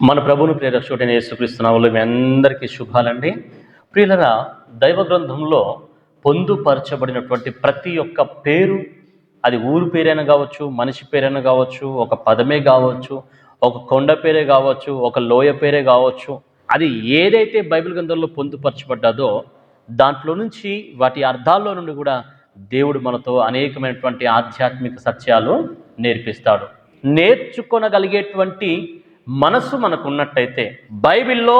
మన ప్రభుని ప్రేరక్షుడైన యేసుక్రీస్తునాములు మీ అందరికీ శుభాలండి. ప్రియులరా దైవ గ్రంథంలో పొందుపరచబడినటువంటి ప్రతి ఒక్క పేరు అది ఊరు పేరైనా కావచ్చు మనిషి పేరైనా కావచ్చు ఒక పదమే కావచ్చు ఒక కొండ పేరే కావచ్చు ఒక లోయ పేరే కావచ్చు అది ఏదైతే బైబిల్ గ్రంథంలో పొందుపరచబడ్డాదో దాంట్లో నుంచి వాటి అర్థాల్లో నుండి కూడా దేవుడు మనతో అనేకమైనటువంటి ఆధ్యాత్మిక సత్యాలు నేర్పిస్తాడు. నేర్చుకొనగలిగేటువంటి మనసు మనకు ఉన్నట్టయితే బైబిల్లో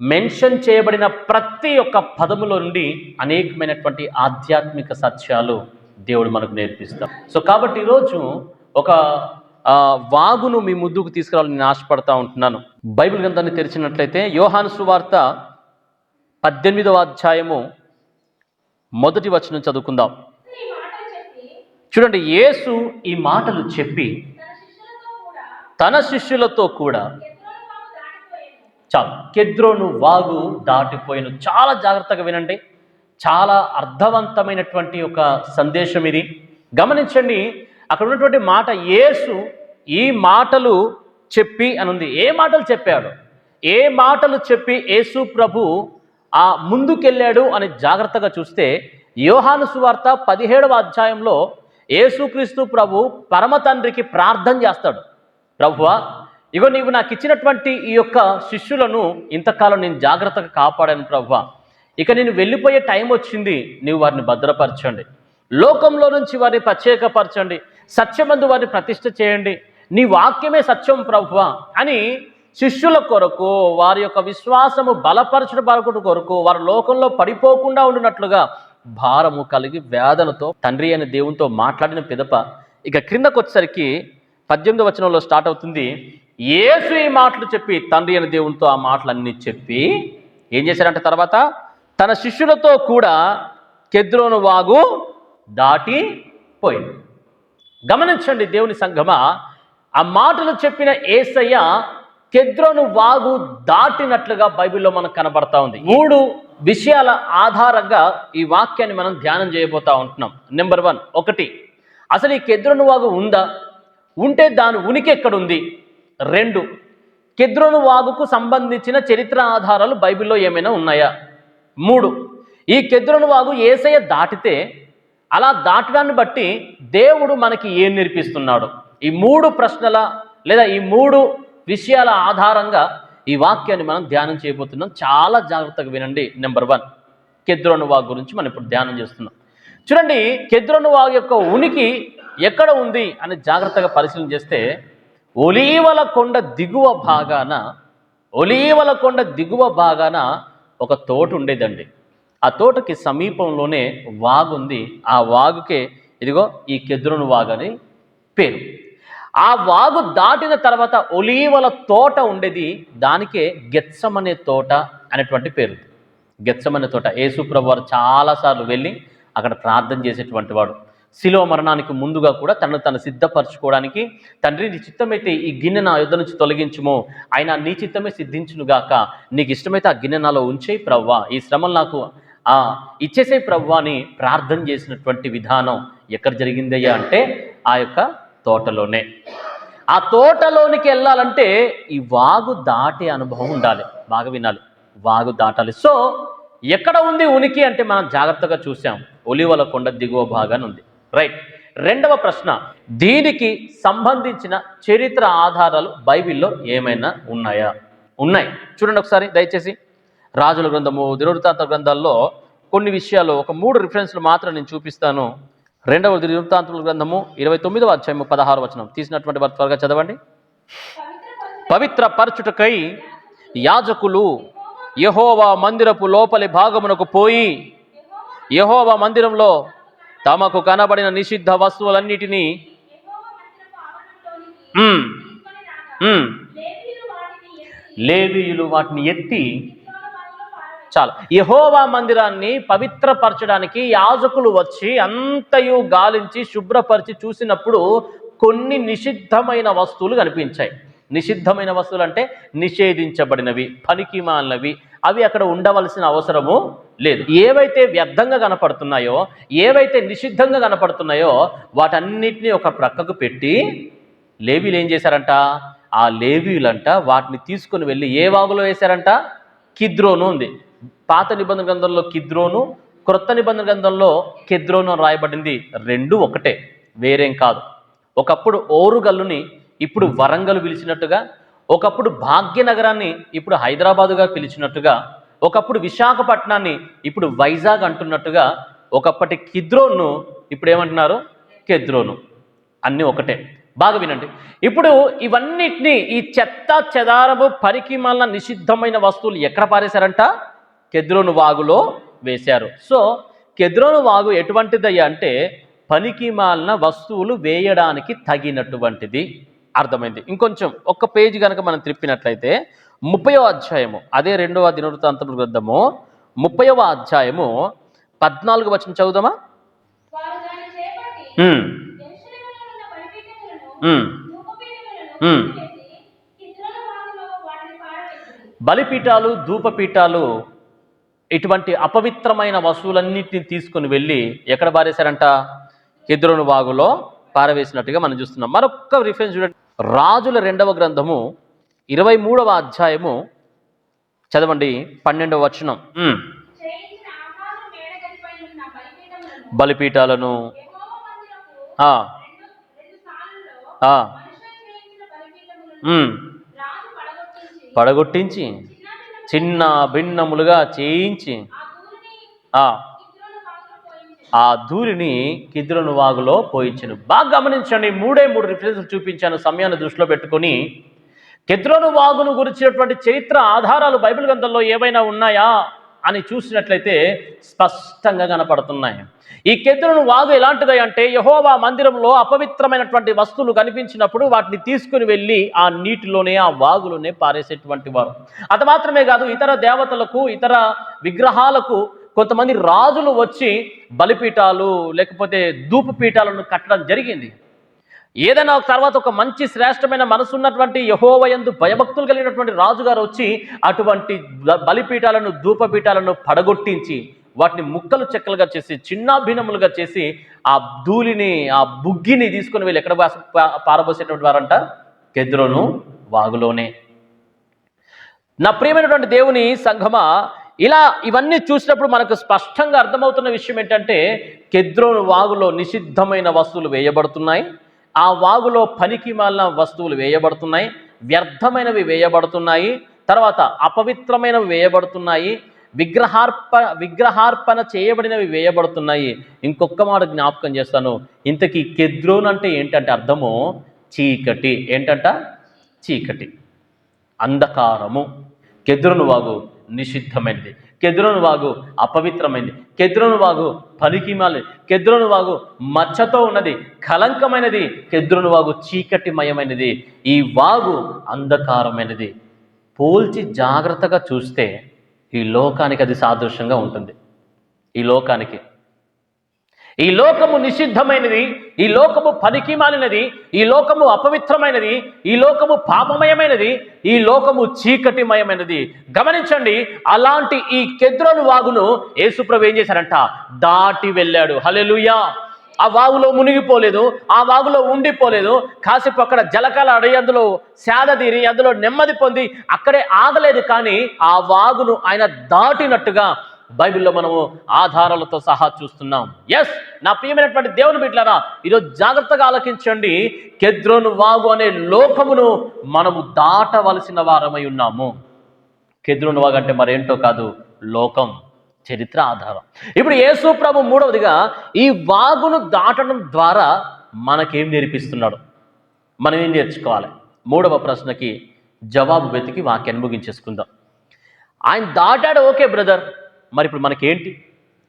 మెన్షన్ చేయబడిన ప్రతి ఒక్క పదములో నుండి అనేకమైనటువంటి ఆధ్యాత్మిక సత్యాలు దేవుడు మనకు నేర్పిస్తాం సో కాబట్టి ఈరోజు ఒక వాగును మీ ముద్దుకు తీసుకురావాలని నేను ఆశపడతా ఉంటున్నాను. బైబిల్ గ్రంథాన్ని తెరిచినట్లయితే యోహాను సువార్త పద్దెనిమిదవ అధ్యాయము మొదటి వచనం చదువుకుందాం. చూడండి యేసు ఈ మాటలు చెప్పి తన శిష్యులతో కూడా. చాలు. కెద్రోను వాగు దాటిపోయిన. చాలా జాగ్రత్తగా వినండి. చాలా అర్థవంతమైనటువంటి ఒక సందేశం ఇది. గమనించండి అక్కడ ఉన్నటువంటి మాట యేసు ఈ మాటలు చెప్పి అని ఉంది ఏ మాటలు చెప్పాడు? ఏ మాటలు చెప్పి యేసు ప్రభు ఆ ముందుకెళ్ళాడు అని జాగ్రత్తగా చూస్తే యోహాను సువార్త పదిహేడవ అధ్యాయంలో యేసుక్రీస్తు ప్రభు పరమ తండ్రికి ప్రార్థన చేస్తాడు. ప్రభువా ఇగో నీవు నాకు ఇచ్చినటువంటి ఈ యొక్క శిష్యులను ఇంతకాలం నేను జాగ్రత్తగా కాపాడాను ప్రభువా. ఇక నేను వెళ్ళిపోయే టైం వచ్చింది నీవు వారిని భద్రపరచండి. లోకంలో నుంచి వారిని ప్రత్యేకపరచండి. సత్యమందు వారిని ప్రతిష్ట చేయండి. నీ వాక్యమే సత్యం ప్రభువా అని శిష్యుల కొరకు వారి యొక్క విశ్వాసము బలపరచడం బలకుడు కొరకు వారి లోకంలో పడిపోకుండా ఉండినట్లుగా భారము కలిగి వేదనతో తండ్రి అనే దేవునితో మాట్లాడిన పిదప ఇక క్రిందకొచ్చేసరికి పద్దెనిమిది వచనంలో స్టార్ట్ అవుతుంది. ఏసు ఈ మాటలు చెప్పి తండ్రి అయిన దేవునితో ఆ మాటలన్నీ చెప్పి ఏం చేశారంటే తర్వాత తన శిష్యులతో కూడా కెద్రోను వాగు దాటి పోయింది. గమనించండి దేవుని సంగమ ఆ మాటలు చెప్పిన ఏసయ్య కెద్రోను వాగు దాటినట్లుగా బైబిల్లో మనకు కనబడతా ఉంది. మూడు విషయాల ఆధారంగా ఈ వాక్యాన్ని మనం ధ్యానం చేయబోతా ఉంటున్నాం. నెంబర్ వన్ ఒకటి అసలు ఈ కెద్రోను వాగు ఉందా? ఉంటే దాని ఉనికి ఎక్కడుంది? రెండు. కెద్రోను వాగుకు సంబంధించిన చరిత్ర ఆధారాలు బైబిల్లో ఏమైనా ఉన్నాయా? మూడు. ఈ కెద్రోను వాగు ఏసయ దాటితే అలా దాటడాన్ని బట్టి దేవుడు మనకి ఏం నేర్పిస్తున్నాడు? ఈ మూడు ప్రశ్నల లేదా ఈ మూడు విషయాల ఆధారంగా ఈ వాక్యాన్ని మనం ధ్యానం చేయబోతున్నాం. చాలా జాగ్రత్తగా వినండి. Number one. కెద్రోను వాగు గురించి మనం ఇప్పుడు ధ్యానం చేస్తున్నాం. చూడండి కెద్రోను వాగు యొక్క ఉనికి ఎక్కడ ఉంది అని జాగ్రత్తగా పరిశీలన చేస్తే ఒలీవల కొండ దిగువ భాగాన ఒలీవల కొండ దిగువ భాగాన ఒక తోట ఉండేదండి. ఆ తోటకి సమీపంలోనే వాగుంది ఆ వాగుకే ఇదిగో ఈ కెద్రును వాగు అని పేరు. ఆ వాగు దాటిన తర్వాత ఒలీవల తోట ఉండేది. దానికే గెత్సమనే తోట అనేటువంటి పేరు. గెత్సమనే తోట. యేసుప్రభు వారు చాలాసార్లు వెళ్ళి అక్కడ ప్రార్థన చేసేటువంటి వాడు. శిలో మరణానికి ముందుగా కూడా తనను తను సిద్ధపరచుకోవడానికి తండ్రి నీ చిత్తమైతే ఈ గిన్నె నా యుద్ధ నుంచి తొలగించుము. ఆయన నీ చిత్తమే సిద్ధించునుగాక. నీకు ఇష్టమైతే ఆ గిన్నె నాలో ఉంచేయి ప్రవ్వా. ఈ శ్రమలు నాకు ఆ ఇచ్చేసే ప్రవ్వా అని ప్రార్థన చేసినటువంటి విధానం ఎక్కడ జరిగిందయ్యా అంటే ఆ యొక్క తోటలోనే. ఆ తోటలోనికి వెళ్ళాలంటే ఈ వాగు దాటే అనుభవం ఉండాలి. బాగా వినాలి. వాగు దాటాలి. సో ఎక్కడ ఉంది ఉనికి అంటే మనం జాగ్రత్తగా చూసాం ఒలివల కొండ దిగువ భాగాన్ని ఉంది. రైట్ రెండవ ప్రశ్న. దీనికి సంబంధించిన చరిత్ర ఆధారాలు బైబిల్లో ఏమైనా ఉన్నాయా? ఉన్నాయి. చూడండి ఒకసారి దయచేసి. రాజుల గ్రంథము దినవృత్తాంత గ్రంథాల్లో కొన్ని విషయాలు ఒక మూడు రిఫరెన్స్లు మాత్రం నేను చూపిస్తాను. రెండవ దినవృత్తాంతముల గ్రంథము ఇరవై తొమ్మిదవ అధ్యాయము పదహారు వచనం. తీసినటువంటి వారు త్వరగా చదవండి. పవిత్ర పవిత్ర పరచుటకై యాజకులు యహోవా మందిరపు లోపలి భాగమునకు పోయి యహోవా మందిరంలో తమకు కనబడిన నిషిద్ధ వస్తువులన్నిటినీ లేవీయులు వాటిని ఎత్తి చాలా చాలు. యహోవా మందిరాన్ని పవిత్రపరచడానికి యాజకులు వచ్చి అంతయు గాలించి శుభ్రపరిచి చూసినప్పుడు కొన్ని నిషిద్ధమైన వస్తువులు కనిపించాయి. నిషిద్ధమైన వస్తువులు అంటే నిషేధించబడినవి పనికిమాలినవి. అవి అక్కడ ఉండవలసిన అవసరము లేదు. ఏవైతే వ్యర్థంగా కనపడుతున్నాయో ఏవైతే నిషిద్ధంగా కనపడుతున్నాయో వాటన్నిటిని ఒక ప్రక్కకు పెట్టి లేవీలు ఏం చేశారంట? ఆ లేవీలంట వాటిని తీసుకొని వెళ్ళి ఏ వాగులో వేశారంట? కిద్రోను ఉంది. పాత నిబంధన గ్రంథంలో కిద్రోను క్రొత్త నిబంధన గ్రంథంలో కిద్రోను రాయబడింది. రెండు ఒకటే వేరేం కాదు. ఒకప్పుడు ఓరుగల్లుని ఇప్పుడు వరంగల్ పిలిచినట్టుగా ఒకప్పుడు భాగ్యనగరాన్ని ఇప్పుడు హైదరాబాదుగా పిలిచినట్టుగా ఒకప్పుడు విశాఖపట్నాన్ని ఇప్పుడు వైజాగ్ అంటున్నట్టుగా ఒకప్పటి కిద్రోను ఇప్పుడు ఏమంటున్నారు? కెద్రోను. అన్నీ ఒకటే. బాగా వినండి. ఇప్పుడు ఇవన్నిటినీ ఈ చెత్త చెదారము పరికి మళ్ళా నిషిద్ధమైన వస్తువులు ఎక్కడ పారేశారంట? కెద్రోను వాగులో వేశారు. సో కెద్రోను వాగు ఎటువంటిదయ్యా అంటే పనికి మాలిన వస్తువులు వేయడానికి తగినటువంటిది. అర్థమైంది. ఇంకొంచెం ఒక్క పేజీ కనుక మనం త్రిప్పినట్లయితే ముప్పయో అధ్యాయము అదే రెండవ దినవృత్తాంతముల గ్రంథము ముప్పయవ అధ్యాయము పద్నాలుగు వచ్చిన చదువుదామా. బలిపీఠాలు ధూపపీఠాలు ఇటువంటి అపవిత్రమైన వస్తువులన్నింటినీ తీసుకొని వెళ్ళి ఎక్కడ పారేశారంట? కెద్రోను వాగులో పారవేసినట్టుగా మనం చూస్తున్నాం. మరొక రిఫరెన్స్ చూడండి. రాజుల రెండవ గ్రంథము ఇరవై మూడవ అధ్యాయము. చదవండి పన్నెండవ వచనం. బలిపీఠాలను. పడగొట్టించి చిన్న భిన్నములుగా చేయించి ఆ ధూళిని ఆ కిద్రోను వాగులో పోయించెను. ఆ ధూళిని కిద్రును వాగులో పోయించను. బాగా గమనించండి మూడే మూడు రిఫరెన్స్ చూపించాను సమయాన్ని దృష్టిలో పెట్టుకొని. కిద్రోను వాగును గురించినటువంటి చరిత్ర ఆధారాలు బైబిల్ గ్రంథంలో ఏవైనా ఉన్నాయా అని చూసినట్లయితే స్పష్టంగా కనపడుతున్నాయి. ఈ కెద్రును వాగు ఎలాంటిది అంటే యహోవా మందిరంలో అపవిత్రమైనటువంటి వస్తువులు కనిపించినప్పుడు వాటిని తీసుకుని వెళ్ళి ఆ నీటిలోనే ఆ వాగులోనే పారేసేటువంటి వారు. అది మాత్రమే కాదు ఇతర దేవతలకు ఇతర విగ్రహాలకు కొంతమంది రాజులు వచ్చి బలిపీఠాలు లేకపోతే దూపు పీఠాలను కట్టడం జరిగింది. ఏదైనా ఒక తర్వాత ఒక మంచి శ్రేష్టమైన మనసున్నటువంటి యహోవయందు భయభక్తులు కలిగినటువంటి రాజుగారు వచ్చి అటువంటి బలిపీఠాలను ధూపపీఠాలను పడగొట్టించి వాటిని ముక్కలు చెక్కలుగా చేసి చిన్నాభిన్నములుగా చేసి ఆ ధూళిని ఆ బుగ్గిని తీసుకొని వెళ్ళి ఎక్కడ పారబోసేటువంటి వారంట? కెద్రోను వాగులోనే. నా ప్రియమైనటువంటి దేవుని సంఘమా ఇలా ఇవన్నీ చూసినప్పుడు మనకు స్పష్టంగా అర్థమవుతున్న విషయం ఏంటంటే కెద్రోను వాగులో నిషిద్ధమైన వస్తువులు వేయబడుతున్నాయి. ఆ వాగులో పనికి మాలిన వస్తువులు వేయబడుతున్నాయి. వ్యర్థమైనవి వేయబడుతున్నాయి. తర్వాత అపవిత్రమైనవి వేయబడుతున్నాయి. విగ్రహార్ప విగ్రహార్పణ చేయబడినవి వేయబడుతున్నాయి. ఇంకొక మాట జ్ఞాపకం చేస్తాను. ఇంతకీ కెద్రోన్ అంటే ఏంటంటే అర్థము? చీకటి. ఏంటంట? చీకటి. అంధకారము. కెద్రోను వాగు నిషిద్ధమైనది కెద్రోను వాగు అపవిత్రమైనది కెద్రోను వాగు పనికిమాలి. కెద్రోను వాగు మచ్చతో ఉన్నది కలంకమైనది కెద్రోను వాగు చీకటిమయమైనది. ఈ వాగు అంధకారమైనది. పోల్చి జాగ్రత్తగా చూస్తే ఈ లోకానికి అది సాదృశ్యంగా ఉంటుంది. ఈ లోకానికి. ఈ లోకము నిషిద్ధమైనది ఈ లోకము పనికి మాలినది ఈ లోకము అపవిత్రమైనది ఈ లోకము పాపమయమైనది ఈ లోకము చీకటిమయమైనది. గమనించండి అలాంటి ఈ కెద్రోను వాగును యేసుప్రభు ఏం చేశారంట? దాటి వెళ్ళాడు. హలెలుయా ఆ వాగులో మునిగిపోలేదు ఆ వాగులో ఉండిపోలేదు. కాసేపు అక్కడ జలకాల జలకాలాడి అందులో సేద తీరి అందులో నెమ్మది పొంది అక్కడే ఆగలేదు కానీ ఆ వాగును ఆయన దాటినట్టుగా బైబిల్లో మనము ఆధారాలతో సహా చూస్తున్నాం. ఎస్ నా ప్రియమైనటువంటి దేవుని బిడ్డలారా ఈరోజు జాగ్రత్తగా ఆలకించండి కెద్రోను వాగు అనే లోకమును మనము దాటవలసిన వారమై ఉన్నాము. కెద్రోను వాగు అంటే మరేంటో కాదు లోకం చరిత్ర ఆధారం. ఇప్పుడు యేసు ప్రభు మూడవదిగా ఈ వాగును దాటడం ద్వారా మనకేం నేర్పిస్తున్నాడు? మనం ఏం నేర్చుకోవాలి? మూడవ ప్రశ్నకి జవాబు వెతికి వాక్యాన్ని ముగించేసుకుందాం. ఆయన దాటాడు ఓకే బ్రదర్. మరి ఇప్పుడు మనకేంటి?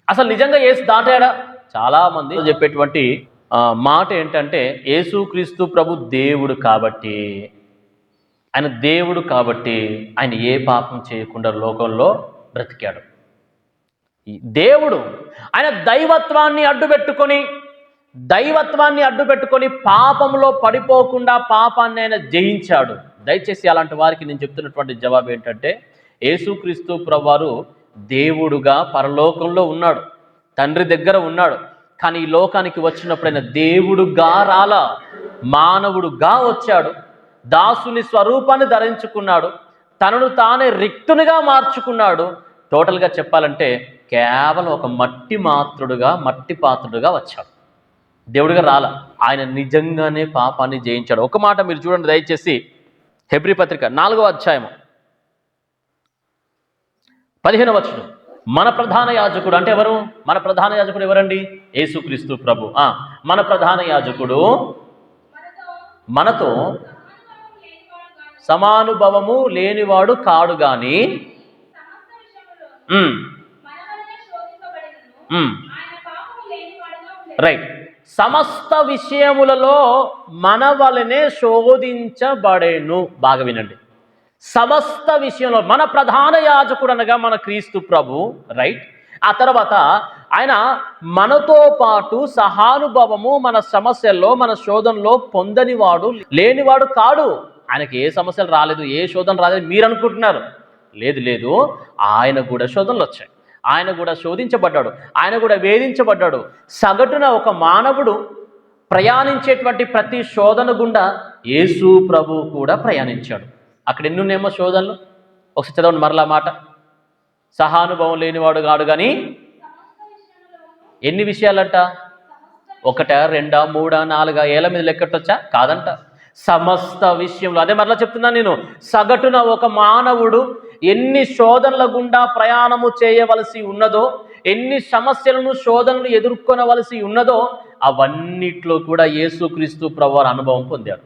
అసలు నిజంగా ఏసు దాటాడా? చాలామంది చెప్పేటువంటి మాట ఏంటంటే యేసుక్రీస్తు ప్రభు దేవుడు కాబట్టి ఆయన దేవుడు కాబట్టి ఆయన ఏ పాపం చేయకుండా లోకంలో బ్రతికాడు. దేవుడు ఆయన దైవత్వాన్ని అడ్డుపెట్టుకొని దైవత్వాన్ని అడ్డుపెట్టుకొని పాపంలో పడిపోకుండా పాపాన్ని ఆయన జయించాడు. దయచేసి అలాంటి వారికి నేను చెప్తున్నటువంటి జవాబు ఏంటంటే యేసుక్రీస్తు ప్రభువారు దేవుడుగా పరలోకంలో ఉన్నాడు తండ్రి దగ్గర ఉన్నాడు. కానీ ఈ లోకానికి వచ్చినప్పుడు ఆయన దేవుడుగా రాలా? మానవుడుగా వచ్చాడు. దాసుని స్వరూపాన్ని ధరించుకున్నాడు. తనను తానే రిక్తునిగా మార్చుకున్నాడు. టోటల్గా చెప్పాలంటే కేవలం ఒక మట్టి మాత్రుడుగా మట్టి పాత్రుడుగా వచ్చాడు. దేవుడిగా రాల? ఆయన నిజంగానే పాపాన్ని జయించాడు. ఒక మాట మీరు చూడండి దయచేసి. హెబ్రి పత్రిక నాలుగో అధ్యాయము. పదిహేను వచనం. మన ప్రధాన యాజకుడు అంటే ఎవరు? మన ప్రధాన యాజకుడు ఎవరండి? యేసుక్రీస్తు ప్రభు. మన ప్రధాన యాజకుడు మనతో సమానుభవము లేనివాడు కాడు గాని రైట్. సమస్త విషయములలో మన వలనే శోధించబడేను. బాగా వినండి. సమస్త విషయంలో మన ప్రధాన యాజకుడు అనగా మన క్రీస్తు ప్రభు రైట్ ఆ తర్వాత ఆయన మనతో పాటు సహానుభవము మన సమస్యల్లో మన శోధనలో పొందనివాడు లేనివాడు కాడు. ఆయనకి ఏ సమస్యలు రాలేదు ఏ శోధన రాలేదు మీరు అనుకుంటున్నారు? లేదు లేదు. ఆయన కూడా శోధనలు వచ్చాయి. ఆయన కూడా శోధించబడ్డాడు. ఆయన కూడా వేధించబడ్డాడు. సగటున ఒక మానవుడు ప్రయాణించేటువంటి ప్రతి శోధన గుండా యేసు ప్రభు కూడా ప్రయాణించాడు. అక్కడ ఎన్ని ఉన్నాయేమో శోధనలు? ఒకసారి చదవండి మరలా మాట. సహానుభవం లేనివాడు కాడు కానీ ఎన్ని విషయాలంట? ఒకట రెండా మూడా నాలుగా ఏళ్ళ మీద లెక్కట్టొచ్చా? కాదంట. సమస్త విషయంలో. అదే మరలా చెప్తున్నాను నేను. సగటున ఒక మానవుడు ఎన్ని శోధనల గుండా ప్రయాణము చేయవలసి ఉన్నదో ఎన్ని సమస్యలను శోధనలు ఎదుర్కొనవలసి ఉన్నదో అవన్నిట్లో కూడా యేసుక్రీస్తు ప్రభువారు అనుభవం పొందాడు.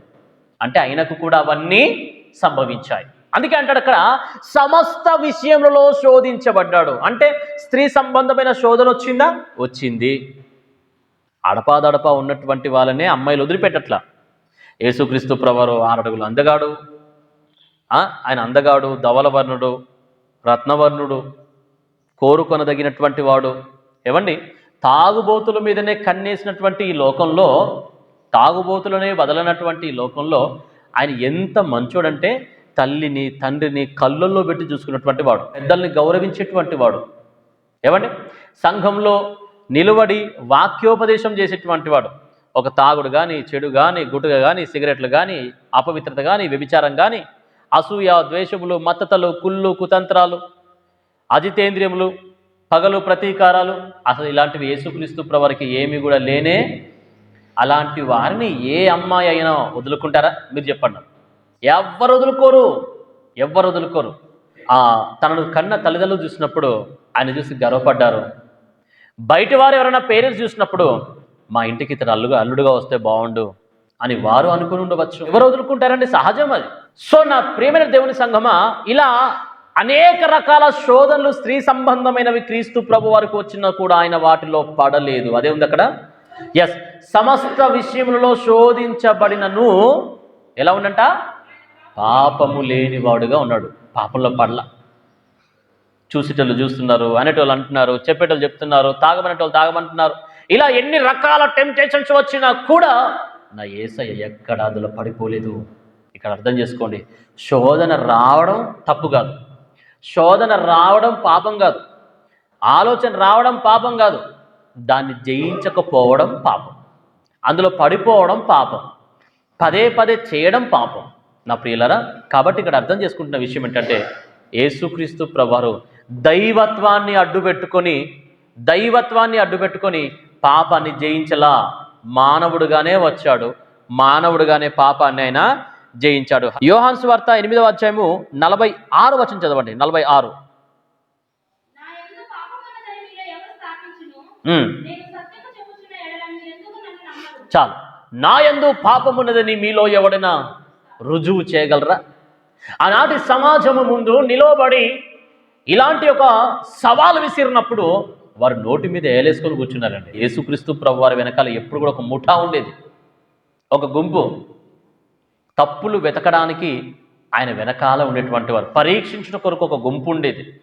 అంటే ఆయనకు కూడా అవన్నీ సంభవించాయి. అందుకే అంటాడు అక్కడ సమస్త విషయంలో శోధించబడ్డాడు. అంటే స్త్రీ సంబంధమైన శోధన వచ్చిందా? వచ్చింది. అడపాదడపా ఉన్నటువంటి వాళ్ళనే అమ్మాయిలు వదిలిపెట్టట్లా. యేసుక్రీస్తు ప్రవరు ఆరడుగులు అందగాడు. ఆయన అందగాడు ధవలవర్ణుడు రత్నవర్ణుడు కోరుకొనదగినటువంటి వాడు. ఏమండి? తాగుబోతుల మీదనే కన్నేసినటువంటి ఈ లోకంలో తాగుబోతులనే వదలనటువంటి ఈ లోకంలో ఆయన ఎంత మంచోడంటే తల్లిని తండ్రిని కళ్ళల్లో పెట్టి చూసుకున్నటువంటి వాడు. పెద్దల్ని గౌరవించేటువంటి వాడు. ఏమండి? సంఘంలో నిలబడి వాక్యోపదేశం చేసేటువంటి వాడు. ఒక తాగుడు కానీ చెడు కానీ గుటుక కానీ సిగరెట్లు కానీ అపవిత్రత కానీ వ్యభిచారం కానీ అసూయ ద్వేషములు మత్తతలు కుళ్ళు కుతంత్రాలు అజితేంద్రియములు పగలు ప్రతీకారాలు. అసలు ఇలాంటివి యేసుక్రీస్తు ప్రవరికి ఏమీ కూడా లేనే అలాంటి వారిని ఏ అమ్మాయి అయినా వదులుకుంటారా? మీరు చెప్పండి. ఎవ్వరు వదులుకోరు. ఎవ్వరు వదులుకోరు. తనను కన్న తల్లిదండ్రులు చూసినప్పుడు ఆయన చూసి గర్వపడ్డారు. బయట వారు ఎవరైనా పేరెంట్స్ చూసినప్పుడు మా ఇంటికి ఇతను అల్లుగా అల్లుడుగా వస్తే బాగుండు అని వారు అనుకుని ఉండవచ్చు. ఎవరు వదులుకుంటారండి? సహజం అది. సో నా ప్రియమైన దేవుని సంఘమా ఇలా అనేక రకాల శోధనలు స్త్రీ సంబంధమైనవి క్రీస్తు ప్రభు వారికి వచ్చినా కూడా ఆయన వాటిలో పడలేదు. అదే ఉంది అక్కడ? ఎస్ సమస్త విషయములలో శోధించబడినను ఎలా ఉండంట? పాపము లేనివాడుగా ఉన్నాడు. పాపంలో పడల. చూసేటోళ్ళు చూస్తున్నారు అనేటోళ్ళు అంటున్నారు చెప్పేటోళ్ళు చెప్తున్నారు తాగమనేటోళ్ళు తాగమంటున్నారు. ఇలా ఎన్ని రకాల టెంప్టేషన్స్ వచ్చినా కూడా నా ఏసయ్య ఎక్కడ అందులో పడిపోలేదు. ఇక్కడ అర్థం చేసుకోండి. శోధన రావడం తప్పు కాదు. శోధన రావడం పాపం కాదు. ఆలోచన రావడం పాపం కాదు. దాన్ని జయించకపోవడం పాపం. అందులో పడిపోవడం పాపం. పదే పదే చేయడం పాపం. నా ప్రియులరా కాబట్టి ఇక్కడ అర్థం చేసుకుంటున్న విషయం ఏంటంటే యేసుక్రీస్తు ప్రభువారు దైవత్వాన్ని అడ్డుపెట్టుకొని దైవత్వాన్ని అడ్డుపెట్టుకొని పాపాన్ని జయించలా. మానవుడుగానే వచ్చాడు. మానవుడుగానే పాపాన్ని ఆయన జయించాడు. యోహాన్స్ వార్త ఎనిమిదవ అధ్యాయము నలభై ఆరు వచనం చదవండి. నలభై ఆరు నా యందు పాపమున్నదని మీలో ఎవరు స్థాపించును ఉమ్. నేను సత్యము చెప్పుచున్న ఎడల మీరెందుకు నన్ను నమ్మరు చాలు. నా యందు పాపమున్నదని మీలో ఎవడైనా రుజువు చేయగలరా? ఆనాటి సమాజము ముందు నిలవబడి ఇలాంటి ఒక సవాలు విసిరినప్పుడు వారు నోటి మీద ఏలేసుకొని కూర్చున్నారండి. యేసుక్రీస్తు ప్రభు వారి వెనకాల ఎప్పుడు కూడా ఒక ముఠా ఉండేది. ఒక గుంపు తప్పులు వెతకడానికి ఆయన వెనకాల ఉండేటువంటి వారు. పరీక్షించిన కొరకు ఒక గుంపు ఉండేది.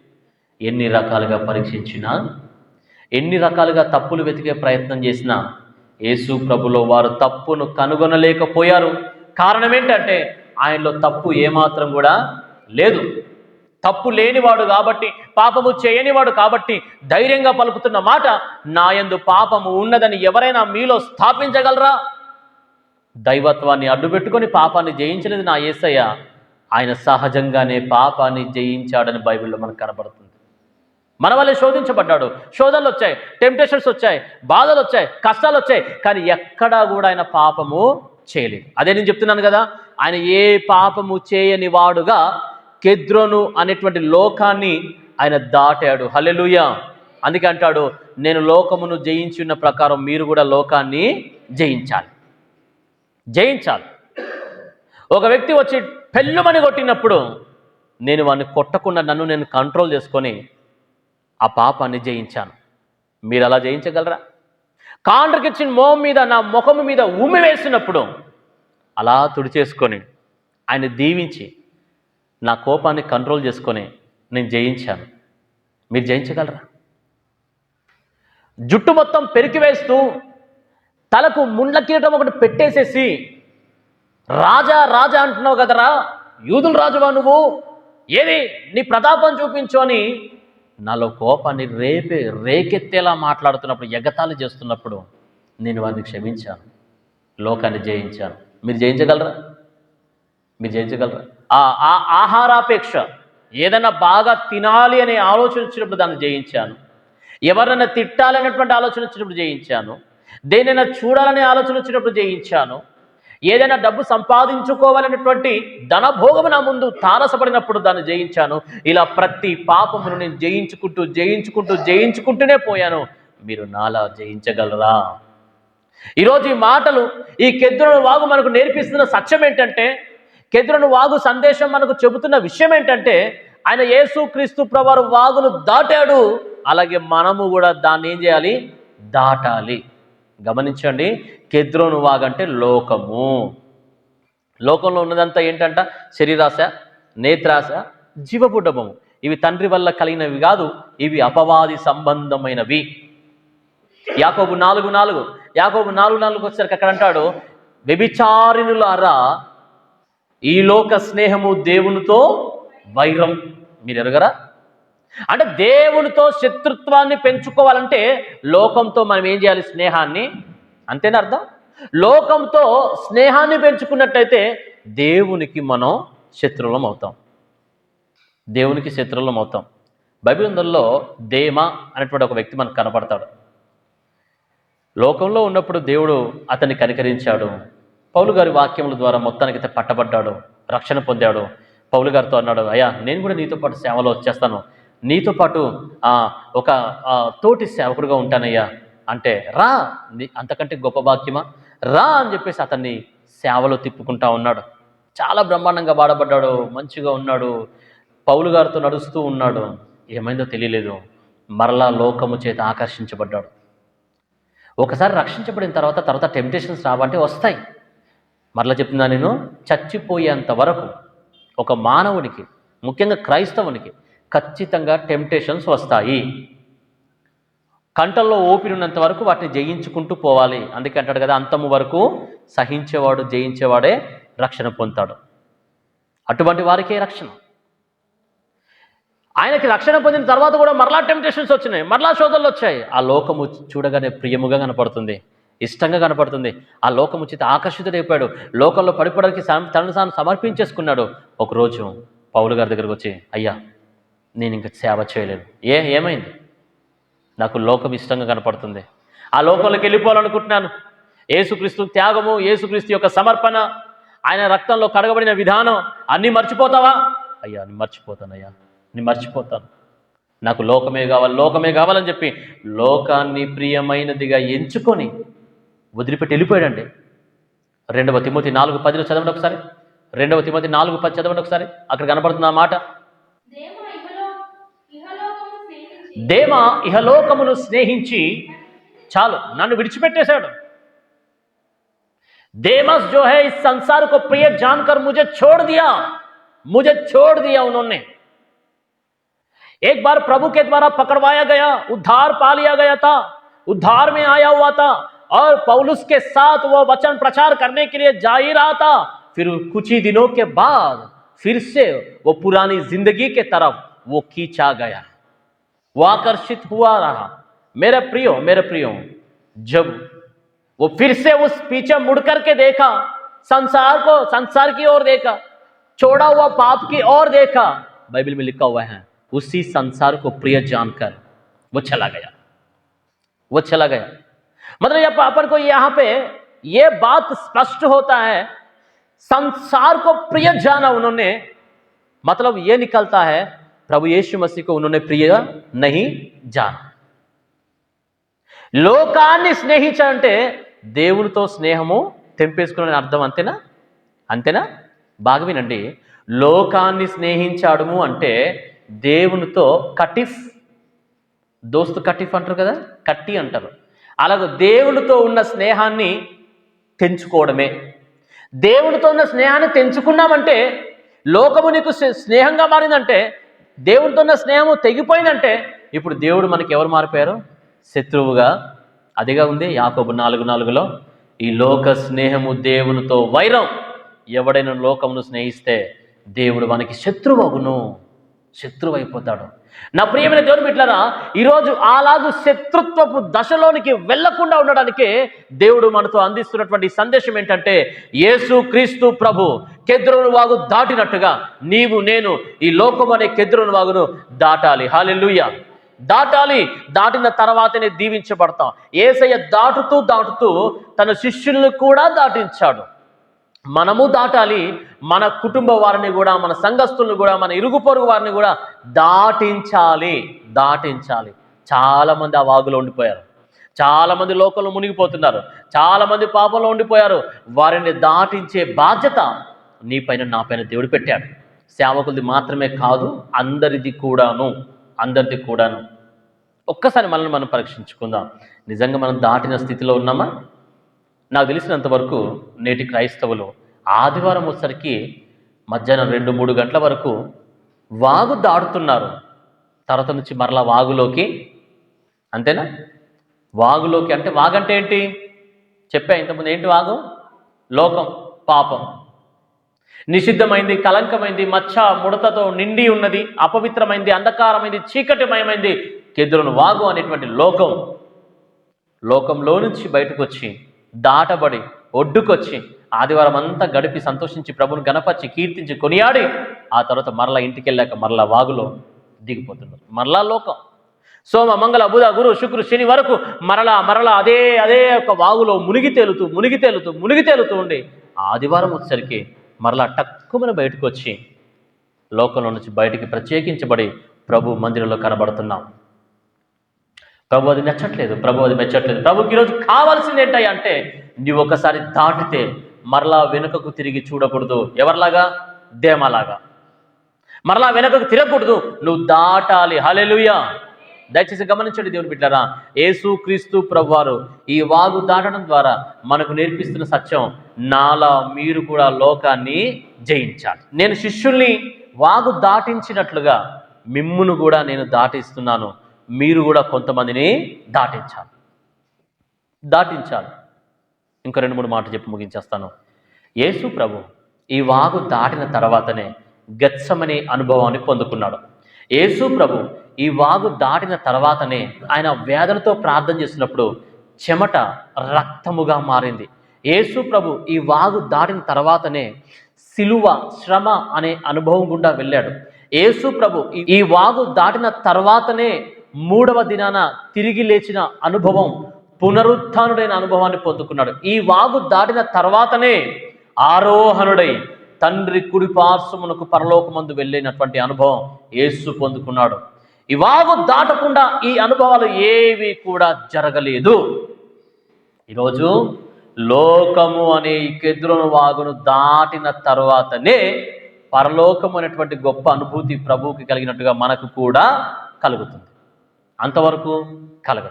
ఎన్ని రకాలుగా పరీక్షించినా ఎన్ని రకాలుగా తప్పులు వెతికే ప్రయత్నం చేసినా యేసు ప్రభులో వారు తప్పును కనుగొనలేకపోయారు. కారణం ఏంటంటే ఆయనలో తప్పు ఏమాత్రం కూడా లేదు. తప్పు లేనివాడు కాబట్టి పాపము చేయనివాడు కాబట్టి ధైర్యంగా పలుకుతున్న మాట నాయందు పాపము ఉన్నదని ఎవరైనా మీలో స్థాపించగలరా? దైవత్వాన్ని అడ్డుపెట్టుకొని పాపాన్ని జయించినది నా యేసయ్య ఆయన సహజంగానే పాపాన్ని జయించాడని బైబిల్లో మనకు కనబడుతుంది. మన వల్లే శోధించబడ్డాడు. శోధనలు వచ్చాయి టెంప్టేషన్స్ వచ్చాయి బాధలు వచ్చాయి కష్టాలు వచ్చాయి కానీ ఎక్కడా కూడా ఆయన పాపము చేయలేదు. అదే నేను చెప్తున్నాను కదా ఆయన ఏ పాపము చేయని వాడుగా కెద్రోను అనేటువంటి లోకాన్ని ఆయన దాటాడు. హలెలుయ అందుకే అంటాడు నేను లోకమును జయించి ఉన్న ప్రకారం మీరు కూడా లోకాన్ని జయించాలి. జయించాలి. ఒక వ్యక్తి వచ్చి పెళ్ళుమని కొట్టినప్పుడు నేను వాడిని కొట్టకుండా నన్ను నేను కంట్రోల్ చేసుకొని ఆ పాపాన్ని జయించాను. మీరు అలా జయించగలరా? కాండ్రకిచ్చిన మోహం మీద నా ముఖము మీద ఉమ్మి వేసినప్పుడు అలా తుడిచేసుకొని ఆయన దీవించి నా కోపాన్ని కంట్రోల్ చేసుకొని నేను జయించాను. మీరు జయించగలరా? జుట్టు మొత్తం పెరికి వేస్తూ తలకు ముండ్ల కిరీటం ఒకటి పెట్టేసేసి రాజా రాజా అంటున్నావు కదరా? యూదుల రాజువా నువ్వు? ఏది? నీ ప్రతాపం చూపించు అని నాలో కోపాన్ని రేపే రేకెత్తేలా మాట్లాడుతున్నప్పుడు ఎగతాళి చేస్తున్నప్పుడు నేను వారిని క్షమించాను. లోకాన్ని జయించాను. మీరు జయించగలరా? మీరు జయించగలరా? ఆ ఆ ఆహారాపేక్ష ఏదైనా బాగా తినాలి అనే ఆలోచన వచ్చినప్పుడు దాన్ని జయించాను. ఎవరైనా తిట్టాలనేటువంటి ఆలోచన వచ్చినప్పుడు జయించాను. దేనైనా చూడాలనే ఆలోచన వచ్చినప్పుడు జయించాను. ఏదైనా డబ్బు సంపాదించుకోవాలనేటువంటి ధనభోగము నా ముందు తారసపడినప్పుడు దాన్ని జయించాను. ఇలా ప్రతి పాపమును నేను జయించుకుంటూ జయించుకుంటూ జయించుకుంటూనే పోయాను. మీరు నాలా జయించగలరా? ఈరోజు ఈ మాటలు ఈ కెద్రును వాగు మనకు నేర్పిస్తున్న సత్యం ఏంటంటే కెద్రును వాగు సందేశం మనకు చెబుతున్న విషయం ఏంటంటే ఆయన యేసు క్రీస్తు ప్రవారు వాగును దాటాడు. అలాగే మనము కూడా దాన్ని ఏం చేయాలి? దాటాలి. గమనించండి కెద్రోను వాగంటే లోకము. లోకంలో ఉన్నదంతా ఏంటంట? శరీరాశ నేత్రాశ జీవపుడ్డము ఇవి తండ్రి వల్ల కలిగినవి కాదు ఇవి అపవాది సంబంధమైనవి. యాకోబు నాలుగు నాలుగు యాకోబు నాలుగు నాలుగు వచ్చేసరికి అక్కడ అంటాడు? వ్యభిచారిణులారా ఈ లోక స్నేహము దేవునితో వైరం. మీరు ఎరగరా అంటే దేవునితో శత్రుత్వాన్ని పెంచుకోవాలంటే లోకంతో మనం ఏం చేయాలి? స్నేహాన్ని? అంతేనా అర్థం? లోకంతో స్నేహాన్ని పెంచుకున్నట్టయితే దేవునికి మనం శత్రువులం అవుతాం. దేవునికి శత్రువులం అవుతాం. బైబిల్ దేమ అనేటువంటి ఒక వ్యక్తి మనకు కనపడతాడు. లోకంలో ఉన్నప్పుడు దేవుడు అతన్ని కనికరించాడు. పౌలు గారి వాక్యముల ద్వారా మొత్తానికి అయితే పట్టబడ్డాడు. రక్షణ పొందాడు. పౌలు గారితో అన్నాడు అయ్యా నేను కూడా నీతో పాటు సేవలో వచ్చేస్తాను. నీతో పాటు ఒక తోటి సేవకుడుగా ఉంటానయ్యా. అంటే రా నీ- అంతకంటే గొప్ప వాక్యమా? రా అని చెప్పేసి అతన్ని సేవలో తిప్పుకుంటా ఉన్నాడు. చాలా బ్రహ్మాండంగా బాధపడ్డాడు మంచిగా ఉన్నాడు పౌలు గారితో నడుస్తూ ఉన్నాడు. ఏమైందో తెలియలేదు. మరలా లోకము చేత ఆకర్షించబడ్డాడు. ఒకసారి రక్షించబడిన తర్వాత తర్వాత టెంప్టేషన్స్ రావంటే వస్తాయి. మరలా చెప్తున్నా నేను చచ్చిపోయేంత వరకు ఒక మానవునికి ముఖ్యంగా క్రైస్తవునికి ఖచ్చితంగా టెంప్టేషన్స్ వస్తాయి. కంటల్లో ఓపిరి ఉన్నంత వరకు వాటిని జయించుకుంటూ పోవాలి. అందుకే అంటాడు కదా అంతము వరకు సహించేవాడు జయించేవాడే రక్షణ పొందుతాడు. అటువంటి వారికే రక్షణ. ఆయనకి రక్షణ పొందిన తర్వాత కూడా మరలా టెంప్టేషన్స్ వచ్చినాయి. మరలా శోధనలు వచ్చాయి. ఆ లోకము చూడగానే ప్రియముగా కనపడుతుంది. ఇష్టంగా కనపడుతుంది. ఆ లోకము చేత ఆకర్షితుడైపోయాడు. లోకంలో పడిపోవడానికి తనను తాను సమర్పించేసుకున్నాడు. ఒకరోజు పౌలు గారి దగ్గరకు వచ్చి అయ్యా నేను ఇంక సేవ చేయలేను ఏ ఏమైంది? నాకు లోకం ఇష్టంగా కనపడుతుంది. ఆ లోకంలోకి వెళ్ళిపోవాలనుకుంటున్నాను. ఏసుక్రీస్తు త్యాగము ఏసుక్రీస్తు యొక్క సమర్పణ ఆయన రక్తంలో కడగబడిన విధానం అన్నీ మర్చిపోతావా? అయ్యా నేను మర్చిపోతానయ్యా నేను మర్చిపోతాను. నాకు లోకమే కావాలి లోకమే కావాలని చెప్పి లోకాన్ని ప్రియమైనదిగా ఎంచుకొని వదిలిపెట్టి వెళ్ళిపోయాడండి. రెండవ తిమోతి నాలుగు పదిలో చదవండి ఒకసారి. రెండవ తిమోతి నాలుగు పది చదవండి ఒకసారి. అక్కడ కనపడుతుంది ఆ మాట. స్నేహించి దేమ ఇహలోకమును స్నేహించి చాలు నన్ను విడిచిపెట్టేశాడు देमस जो है इस संसार को प्रिय जानकर मुझे छोड़ दिया मुझे छोड़ दिया उन्होंने एक बार प्रभु के द्वारा पकड़वाया गया उद्धार पा लिया गया था उद्धार में आया हुआ था और पौलुस के साथ वो वचन प्रचार करने के लिए जा ही रहा था फिर कुछ ही दिनों के बाद फिर से वो पुरानी जिंदगी के तरफ वो खींचा गया वो आकर्षित हुआ रहा। मेरे प्रियो मेरे प्रियो, जब वो फिर से उस पीछे मुड़ करके देखा, संसार को, संसार की ओर देखा, छोड़ा हुआ पाप की ओर देखा, बाइबल में लिखा हुआ है, उसी संसार को प्रिय जानकर वो चला गया। वो चला गया। मतलब अपन को यहाँ पे ये बात स्पष्ट होता है, संसार को प्रिय जाना उन्होंने मतलब ये निकलता है प्रभु यीशु मसीह को उन्होंने प्रिय नहीं जाना లోకాన్ని స్నేహించాలంటే దేవునితో స్నేహము తెంపేసుకునే అర్థం అంతేనా అంతేనా బాగా వినండి లోకాన్ని స్నేహించాడము అంటే దేవునితో కటిఫ్ దోస్తు కటిఫ్ అంటారు కదా కట్టి అంటారు అలాగే దేవునితో ఉన్న స్నేహాన్ని తెంచుకోవడమే దేవునితో ఉన్న స్నేహాన్ని తెంచుకున్నామంటే లోకము నీకు స్నే- స్నేహంగా మారిందంటే దేవుడితో ఉన్న స్నేహము తెగిపోయిందంటే ఇప్పుడు దేవుడు మనకి ఎవరు మారిపోయారు? శత్రువుగా. అదిగా ఉంది యాకోబు నాలుగు నాలుగులో. ఈ లోక స్నేహము దేవునితో వైరం. ఎవడైనా లోకమును స్నేహిస్తే దేవుడు మనకి శత్రువగును. శత్రువు అయిపోతాడు నా ప్రియమైన దేవుని బిడ్డలారా ఈరోజు అలాగూ శత్రుత్వపు దశలోనికి వెళ్ళకుండా ఉండడానికి దేవుడు మనతో అందిస్తున్నటువంటి సందేశం ఏంటంటే యేసు క్రీస్తు ప్రభు కెద్రును వాగు దాటినట్టుగా నీవు నేను ఈ లోకం అనే కెద్రును వాగును దాటాలి. హాలెలుయ దాటాలి దాటిన తర్వాతనే దీవించబడతాం. ఏసయ్య దాటుతూ దాటుతూ తన శిష్యులను కూడా దాటించాడు. మనము దాటాలి మన కుటుంబ వారిని కూడా మన సంఘస్థులను కూడా మన ఇరుగు పొరుగు వారిని కూడా దాటించాలి దాటించాలి. చాలామంది ఆ వాగులో ఉండిపోయారు. చాలామంది లోకంలో మునిగిపోతున్నారు. చాలామంది పాపంలో ఉండిపోయారు. వారిని దాటించే బాధ్యత నీ పైన నా పైన దేవుడు పెట్టాడు. సేవకులది మాత్రమే కాదు అందరిది కూడాను అందరిది కూడాను. ఒక్కసారి మనల్ని మనం పరీక్షించుకుందాం. నిజంగా మనం దాటిన స్థితిలో ఉన్నామా? నాకు తెలిసినంత వరకు నేటి క్రైస్తవులు ఆదివారం వచ్చరికి మధ్యాహ్నం రెండు మూడు గంటల వరకు వాగు దాడుతున్నారు తర్వాత నుంచి మరలా వాగులోకి అంతేనా? వాగులోకి అంటే వాగంటే ఏంటి? చెప్పా ఇంతకుముందు ఏంటి వాగు? లోకం పాపం. నిషిద్ధమైంది కలంకమైంది మచ్చ ముడతతో నిండి ఉన్నది అపవిత్రమైంది అంధకారమైంది చీకటిమయమైంది కెదురును వాగు అనేటువంటి లోకం. లోకంలో నుంచి బయటకు వచ్చి దాటబడి ఒడ్డుకొచ్చి ఆదివారం అంతా గడిపి సంతోషించి ప్రభుని గణపరిచి కీర్తించి కొనియాడి ఆ తర్వాత మరలా ఇంటికి వెళ్ళాక మరలా వాగులో దిగిపోతున్నారు. మరలా లోకం. సోమ మంగళ బుధ గురు శుక్రు శని వరకు మరలా మరలా అదే అదే ఒక వాగులో మునిగి తేలుతూ మునిగి తేలుతూ మునిగి తేలుతూ ఉండి ఆదివారం వచ్చేసరికి మరలా టక్కుమని బయటకు వచ్చి లోకంలో నుంచి బయటికి ప్రత్యేకించబడి ప్రభు మందిరంలో కనబడుతున్నాం. ప్రభు అది మెచ్చట్లేదు ప్రభు అది మెచ్చట్లేదు. ప్రభుకి ఈరోజు కావాల్సింది ఏంటయ్యా అంటే నీవు ఒకసారి దాటితే మరలా వెనుకకు తిరిగి చూడకూడదు. ఎవరిలాగా? దేమలాగా. మరలా వెనుకకు తిరగకూడదు. నువ్వు దాటాలి. హలెలుయా దయచేసి గమనించండి దేవుని బిడ్డారా యేసు క్రీస్తు ప్రభువారు ఈ వాగు దాటడం ద్వారా మనకు నేర్పిస్తున్న సత్యం నాలా మీరు కూడా లోకాన్ని జయించాలి. నేను శిష్యుల్ని వాగు దాటించినట్లుగా మిమ్మును కూడా నేను దాటిస్తున్నాను. మీరు కూడా కొంతమందిని దాటించాలి. దాటించాలి. ఇంకా రెండు మూడు మాటలు చెప్పి ముగించేస్తాను. యేసు ప్రభు ఈ వాగు దాటిన తర్వాతనే గచ్చమనే అనుభవాన్ని పొందుకున్నాడు. యేసు ప్రభు ఈ వాగు దాటిన తర్వాతనే ఆయన వేదనతో ప్రార్థన చేసినప్పుడు చెమట రక్తముగా మారింది. యేసు ప్రభు ఈ వాగు దాటిన తర్వాతనే సిలువ శ్రమ అనే అనుభవం గుండా వెళ్ళాడు. యేసు ప్రభు ఈ వాగు దాటిన తర్వాతనే మూడవ దినాన తిరిగి లేచిన అనుభవం పునరుత్డైన అనుభవాన్ని పొందుకున్నాడు. ఈ వాగు దాటిన తర్వాతనే ఆరోహణుడై తండ్రి కుడి పార్శ్వమునకు పరలోకమందు వెళ్ళినటువంటి అనుభవం యేసు పొందుకున్నాడు. ఈ వాగు దాటకుండా ఈ అనుభవాలు ఏవి కూడా జరగలేదు. ఈరోజు లోకము అనే ఈ వాగును దాటిన తర్వాతనే పరలోకము అనేటువంటి గొప్ప అనుభూతి ప్రభువుకి కలిగినట్టుగా మనకు కూడా కలుగుతుంది. అంతవరకు కలగదు.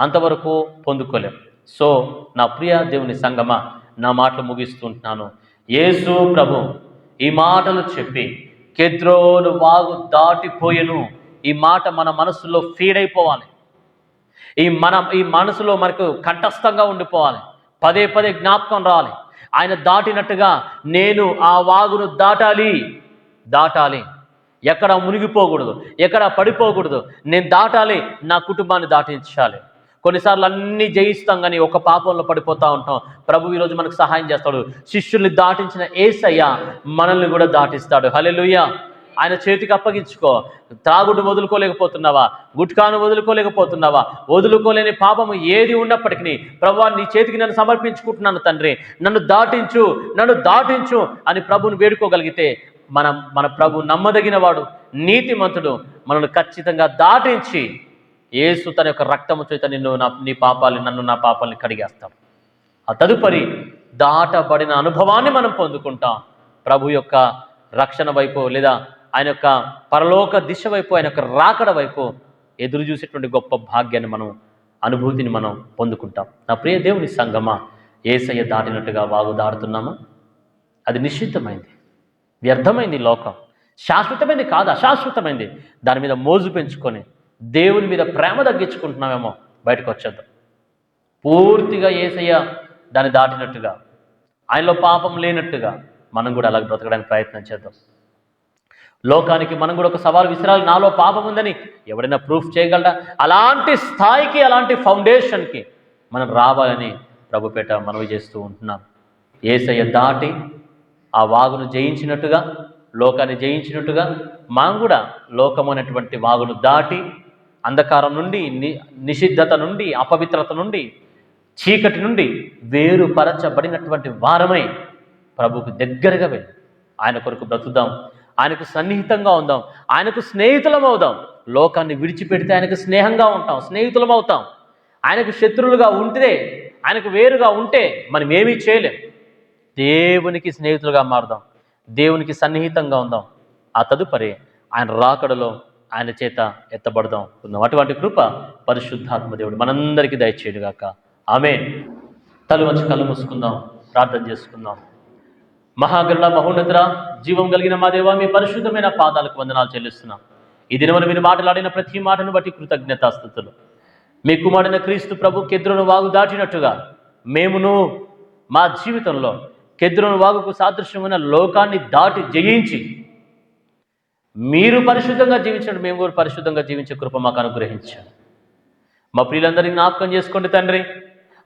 అంతవరకు పొందుకోలేం. సో నా ప్రియ దేవుని సంగమ నా మాటలు ముగిస్తుంటున్నాను. యేసు ప్రభు ఈ మాటలు చెప్పి కెద్రోలు వాగు దాటిపోయెను. ఈ మాట మన మనసులో ఫీడ్ అయిపోవాలి ఈ మన ఈ మనసులో మనకు కంఠస్థంగా ఉండిపోవాలి. పదే పదే జ్ఞాపకం రావాలి. ఆయన దాటినట్టుగా నేను ఆ వాగును దాటాలి. దాటాలి. ఎక్కడ మునిగిపోకూడదు ఎక్కడ పడిపోకూడదు. నేను దాటాలి నా కుటుంబాన్ని దాటించాలి. కొన్నిసార్లు అన్నీ జయిస్తాం కానీ ఒక పాపంలో పడిపోతూ ఉంటాం. ప్రభు ఈరోజు మనకు సహాయం చేస్తాడు. శిష్యుల్ని దాటించిన ఏసయ్య మనల్ని కూడా దాటిస్తాడు. హలెలుయ్య ఆయన చేతికి అప్పగించుకో. త్రాగుడు వదులుకోలేకపోతున్నావా? గుట్కాను వదులుకోలేకపోతున్నావా? వదులుకోలేని పాపము ఏది ఉన్నప్పటికీ ప్రభు నీ చేతికి నన్ను సమర్పించుకుంటున్నాను తండ్రి. నన్ను దాటించు నన్ను దాటించు అని ప్రభుని వేడుకోగలిగితే మనం మన ప్రభు నమ్మదగిన వాడు నీతిమంతుడు మనల్ని ఖచ్చితంగా దాటించి యేసు తన యొక్క రక్తము చేత నిన్ను నా నీ పాపాలని నన్ను నా పాపాలని కడిగేస్తాం ఆ తదుపరి దాటబడిన అనుభవాన్ని మనం పొందుకుంటాం. ప్రభు యొక్క రక్షణ వైపు లేదా ఆయన యొక్క పరలోక దిశ వైపు ఆయన యొక్క రాకడ వైపు ఎదురు చూసేటువంటి గొప్ప భాగ్యాన్ని మనం అనుభూతిని మనం పొందుకుంటాం. నా ప్రియ దేవుని సంగమా ఏసయ్య దాటినట్టుగా వాగు దాడుతున్నామా అది నిశ్చితమైంది. వ్యర్థమైంది లోకం. శాశ్వతమైంది కాదు అశాశ్వతమైంది. దాని మీద మోజు పెంచుకొని దేవుని మీద ప్రేమ తగ్గించుకుంటున్నామేమో బయటకు వచ్చేద్దాం. పూర్తిగా ఏసయ్య దాన్ని దాటినట్టుగా ఆయనలో పాపం లేనట్టుగా మనం కూడా అలాగ బ్రతకడానికి ప్రయత్నం చేద్దాం. లోకానికి మనం కూడా ఒక సవాల్ విసిరాలి. నాలో పాపం ఉందని ఎవరైనా ప్రూఫ్ చేయగలరా అలాంటి స్థాయికి అలాంటి ఫౌండేషన్కి మనం రావాలని ప్రభుపేట మనవి చేస్తూ ఉంటున్నాం. ఏసయ్య దాటి ఆ వాగును జయించినట్టుగా లోకాన్ని జయించినట్టుగా మనం కూడా లోకము అనేటువంటి వాగును దాటి అంధకారం నుండి ని నిషిద్ధత నుండి అపవిత్రత నుండి చీకటి నుండి వేరుపరచబడినటువంటి వారమై ప్రభుకు దగ్గరగా వెళ్ళి. ఆయన కొరకు బ్రతుకుదాం. ఆయనకు సన్నిహితంగా ఉందాం. ఆయనకు స్నేహితులం అవుదాం. లోకాన్ని విడిచిపెడితే ఆయనకు స్నేహంగా ఉంటాం స్నేహితులం అవుతాం. ఆయనకు శత్రువులుగా ఉంటే ఆయనకు వేరుగా ఉంటే మనం ఏమీ చేయలేం. దేవునికి స్నేహితులుగా మారుదాం. దేవునికి సన్నిహితంగా ఉందాం. ఆ తదుపరి ఆయన రాకడలో ఆయన చేత ఎత్తబడదాం. ఉందాం. అటువంటి కృప పరిశుద్ధాత్మ దేవుడు మనందరికీ దయచేయుగాక ఆమె తలు వచ్చి కళ్ళు మూసుకుందాం. ప్రార్థన చేసుకుందాం. మహాగరుడ మహోన్నతుర జీవం కలిగిన మా దేవ మీ పరిశుద్ధమైన పాదాలకు వందనాలు చెల్లిస్తున్నాం. ఈ దినమున మీరు మాట్లాడిన ప్రతి మాటను బట్టి కృతజ్ఞతాస్థుతులు. మీ కుమారుడిన క్రీస్తు ప్రభు కెద్రును వాగు దాటినట్టుగా మేమును మా జీవితంలో కెద్రోను వాగుకు సాదృశ్యమైన లోకాన్ని దాటి జయించి మీరు పరిశుద్ధంగా జీవించండి మేము కూడా పరిశుద్ధంగా జీవించే కృప మాకు అనుగ్రహించండి. మా ప్రియులందరినీ జ్ఞాపకం చేసుకోండి తండ్రి.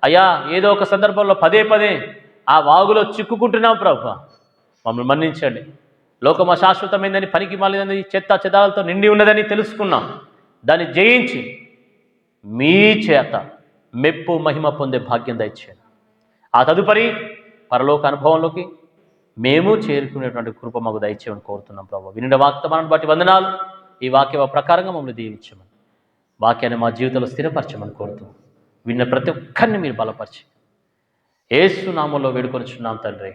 అయ్యా ఏదో ఒక సందర్భంలో పదే పదే ఆ వాగులో చిక్కుకుంటున్నాం ప్రభు. మమ్మల్ని మన్నించండి. లోకం అశాశ్వతమైందని పనికి మాలినది చెత్త చెదాలతో నిండి ఉన్నదని తెలుసుకున్నాం. దాన్ని జయించి మీ చేత మెప్పు మహిమ పొందే భాగ్యం దయచేయండి. ఆ తదుపరి పరలోక అనుభవంలోకి మేము చేరుకునేటువంటి కృప మాకు దయచేయమని కోరుతున్నాం ప్రభు. వినిన వాక్తమానం బట్టి వందనాలు. ఈ వాక్య ప్రకారంగా మమ్మల్ని దీవించమని వాక్యాన్ని మా జీవితంలో స్థిరపరచమని కోరుతున్నాం. విన్న ప్రతి ఒక్కరిని మీరు బలపరిచి ఏసునామంలో వేడుకొనిచున్నాం తండ్రి.